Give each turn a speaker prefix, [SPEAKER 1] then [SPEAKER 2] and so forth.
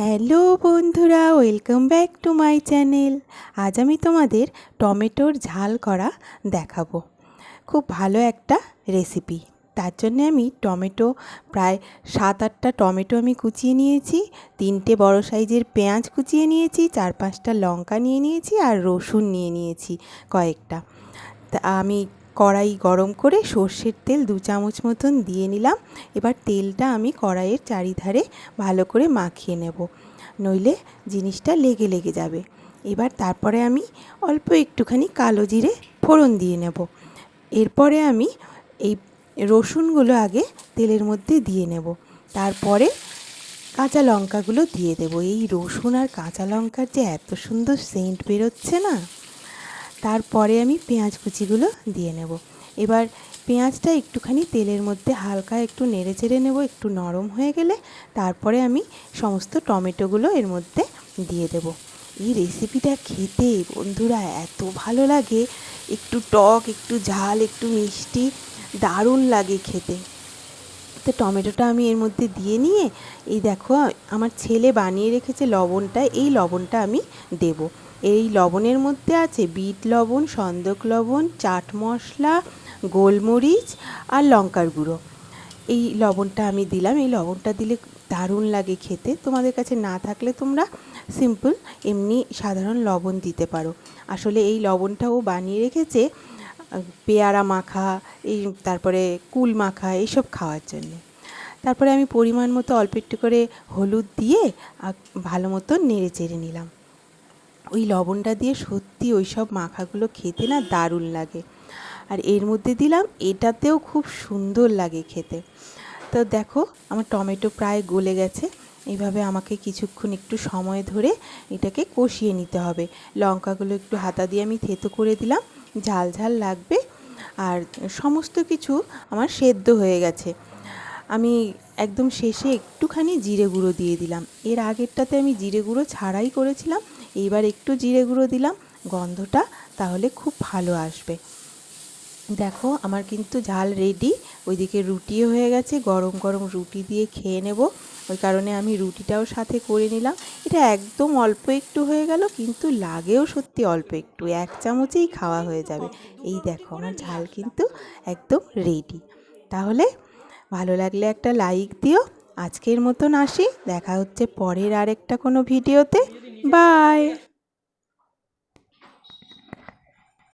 [SPEAKER 1] Hello বন্ধুরা, welcome back to my channel. আজ আমি তোমাদের টমেটোর ঝাল করা দেখাবো। খুব ভালো একটা রেসিপি। তার জন্যে আমি টমেটো, প্রায় সাত আটটা টমেটো আমি কুচিয়ে নিয়েছি, তিনটে বড় সাইজের পেঁয়াজ কুচিয়ে নিয়েছি, চার পাঁচটা লঙ্কা নিয়ে নিয়েছি আর রসুন নিয়ে নিয়েছি কয়েকটা। তা আমি কড়াই গরম করে সর্ষের তেল দু চামচ মতন দিয়ে নিলাম। এবার তেলটা আমি কড়াইয়ের চারিধারে ভালো করে মাখিয়ে নেব। নইলে জিনিসটা লেগে লেগে যাবে। এবার তারপরে আমি অল্প একটুখানি কালো জিরে ফোড়ন দিয়ে নেব। এরপরে আমি এই রসুনগুলো আগে তেলের মধ্যে দিয়ে নেব। তারপরে কাঁচা লঙ্কাগুলো দিয়ে দেব। এই রসুন আর কাঁচা লঙ্কার যে এত সুন্দর সেন্ট বেরোচ্ছে না? তারপরে আমি পেঁয়াজ কুচিগুলো দিয়ে নেব। এবার পেঁয়াজটা একটুখানি তেলের মধ্যে হালকা একটু নেড়ে চেড়ে নেব, একটু নরম হয়ে গেলে তারপরে আমি সমস্ত টমেটোগুলো এর মধ্যে দিয়ে দেব। এই রেসিপিটা খেতে বন্ধুরা এত ভালো লাগে। একটু টক, একটু ঝাল, একটু মিষ্টি, দারুণ লাগে খেতে। তো টমেটোটা আমি এর মধ্যে দিয়ে নিয়ে, এই দেখো, আমার ছেলে বানিয়ে রেখেছে লবণটা, এই লবণটা আমি দেবো। এই লবণের মধ্যে আছে বিট লবণ, সন্দক লবণ, চাট মশলা, গোলমরিচ আর লঙ্কার গুঁড়ো। এই লবণটা আমি দিলাম, এই লবণটা দিলে দারুণ লাগে খেতে। তোমাদের কাছে না থাকলে তোমরা সিম্পল এমনি সাধারণ লবণ দিতে পারো। আসলে এই লবণটাও বানিয়ে রেখেছে পেয়ারা মাখা, এই তারপরে কুল মাখা, এইসব খাওয়ার জন্য। তারপরে আমি পরিমাণ মতো অল্প একটু করে হলুদ দিয়ে ভালো মতো নেড়ে চেড়ে নিলাম। ওই লবণটা দিয়ে সত্যি ওই সব মাখাগুলো খেতে না দারুণ লাগে। আর এর মধ্যে দিলাম, এটাতেও খুব সুন্দর লাগে খেতে। তো দেখো, আমার টমেটো প্রায় গলে গেছে। এইভাবে আমাকে কিছুক্ষণ একটু সময় ধরে এটাকে কষিয়ে নিতে হবে। লঙ্কাগুলো একটু হাতা দিয়ে আমি থেতো করে দিলাম। ঝাল ঝাল লাগবে আর সমস্ত কিছু আমার সেদ্ধ হয়ে গেছে। আমি একদম শেষে একটুখানি জিরে গুঁড়ো দিয়ে দিলাম। এর আগেরটাতে আমি জিরে গুঁড়ো ছাড়াই করেছিলাম। এইবার একটু জিরে গুঁড়ো দিলাম। গন্ধটা তাহলে খুব ভালো আসবে। দেখো, আমার কিন্তু ঝাল রেডি ওইদিকে রুটিও হয়ে গেছে, গরম গরম রুটি দিয়ে খেয়ে নেব। ওই কারণে আমি রুটিটাও সাথে করে নিলাম। এটা একদম অল্প একটু হয়ে গেল, কিন্তু লাগেও সত্যি অল্প একটু। এক চামচেই খাওয়া হয়ে যাবে। এই দেখো, আমার ঝাল কিন্তু একদম রেডি তাহলে ভালো লাগলে একটা লাইক দিও। আজকের মতন আসি। দেখা হচ্ছে পরের আরেকটা কোনো ভিডিওতে বাই